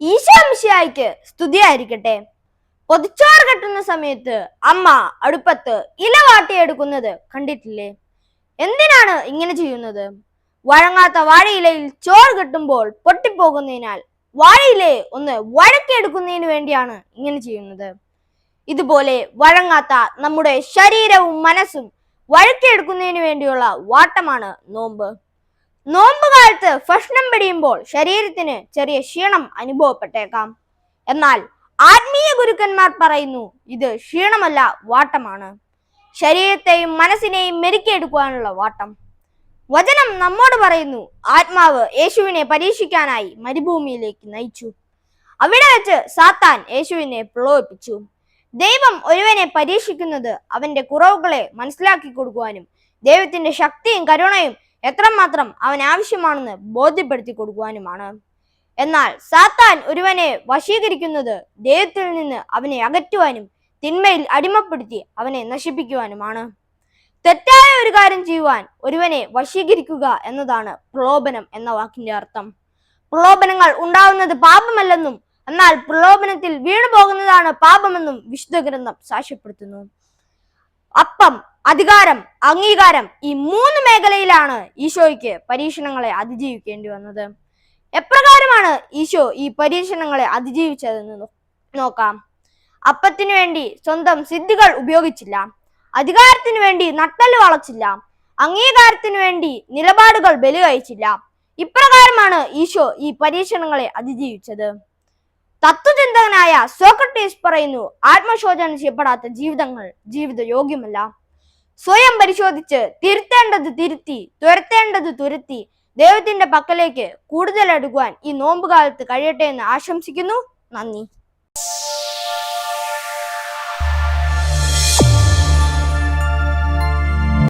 ഈശോമിശിയായിക്ക് സ്തുതിയായിരിക്കട്ടെ. പൊതിച്ചോറ് കെട്ടുന്ന സമയത്ത് അമ്മ അടുപ്പത്ത് ഇല വാട്ടിയെടുക്കുന്നത് കണ്ടിട്ടില്ലേ? എന്തിനാണ് ഇങ്ങനെ ചെയ്യുന്നത്? വഴങ്ങാത്ത വാഴയിലയിൽ ചോറ് കെട്ടുമ്പോൾ പൊട്ടിപ്പോകുന്നതിനാൽ വാഴയിലെ ഒന്ന് വഴക്കിയെടുക്കുന്നതിന് വേണ്ടിയാണ് ഇങ്ങനെ ചെയ്യുന്നത്. ഇതുപോലെ വഴങ്ങാത്ത നമ്മുടെ ശരീരവും മനസ്സും വഴക്കിയെടുക്കുന്നതിന് വേണ്ടിയുള്ള വാട്ടമാണ് നോമ്പ്. നോമ്പ് കാലത്ത് ഭക്ഷണം പിടിയുമ്പോൾ ശരീരത്തിന് ചെറിയ ക്ഷീണം അനുഭവപ്പെട്ടേക്കാം. എന്നാൽ ആത്മീയ ഗുരുക്കന്മാർ പറയുന്നു ഇത് ക്ഷീണമല്ല വാട്ടമാണ്. ശരീരത്തെയും മനസ്സിനെയും മെരുക്കിയെടുക്കുവാനുള്ള വാട്ടം. വചനം നമ്മോട് പറയുന്നു ആത്മാവ് യേശുവിനെ പരീക്ഷിക്കാനായി മരുഭൂമിയിലേക്ക് നയിച്ചു. അവിടെ വെച്ച് സാത്താൻ യേശുവിനെ പ്രലോഭിപ്പിച്ചു. ദൈവം ഒരുവനെ പരീക്ഷിക്കുന്നത് അവന്റെ കുറവുകളെ മനസ്സിലാക്കി കൊടുക്കുവാനും ദൈവത്തിന്റെ ശക്തിയും കരുണയും എത്രമാത്രം അവൻ ആവശ്യമാണെന്ന് ബോധ്യപ്പെടുത്തി കൊടുക്കുവാനുമാണ്. എന്നാൽ സാത്താൻ ഒരുവനെ വശീകരിക്കുന്നത് ദൈവത്തിൽ നിന്ന് അവനെ അകറ്റുവാനും തിന്മയിൽ അടിമപ്പെടുത്തി അവനെ നശിപ്പിക്കുവാനുമാണ്. തെറ്റായ ഒരു കാര്യം ചെയ്യുവാൻ ഒരുവനെ വശീകരിക്കുക എന്നതാണ് പ്രലോഭനം എന്ന വാക്കിന്റെ അർത്ഥം. പ്രലോഭനങ്ങൾ ഉണ്ടാവുന്നത് പാപമല്ലെന്നും എന്നാൽ പ്രലോഭനത്തിൽ വീണുപോകുന്നതാണ് പാപമെന്നും വിശുദ്ധ ഗ്രന്ഥം സാക്ഷ്യപ്പെടുത്തുന്നു. അപ്പം അധികാരം അംഗീകാരം ഈ മൂന്ന് മേഖലയിലാണ് ഈശോയ്ക്ക് പരീക്ഷണങ്ങളെ അതിജീവിക്കേണ്ടി വന്നത്. എപ്രകാരമാണ് ഈശോ ഈ പരീക്ഷണങ്ങളെ അതിജീവിച്ചതെന്ന് നോക്കാം. അപ്പത്തിനു വേണ്ടി സ്വന്തം സിദ്ധികൾ ഉപയോഗിച്ചില്ല. അധികാരത്തിനു വേണ്ടി നട്ടൽ വളച്ചില്ല. അംഗീകാരത്തിനു വേണ്ടി നിലപാടുകൾ ബലി കഴിച്ചില്ല. ഇപ്രകാരമാണ് ഈശോ ഈ പരീക്ഷണങ്ങളെ അതിജീവിച്ചത്. തത്വചിന്തകനായ സോക്രട്ടീസ് പറയുന്നു ആത്മശോചനം ചെയ്യപ്പെടാത്ത ജീവിതങ്ങൾ ജീവിത യോഗ്യമല്ല. സ്വയം പരിശോധിച്ച് തിരുത്തേണ്ടത് തിരുത്തി തുരത്തേണ്ടത് തുരത്തി ദൈവത്തിന്റെ പക്കലേക്ക് കൂടുതൽ അടുക്കുവാൻ ഈ നോമ്പുകാലത്ത് കഴിയട്ടെ എന്ന് ആശംസിക്കുന്നു. നന്ദി.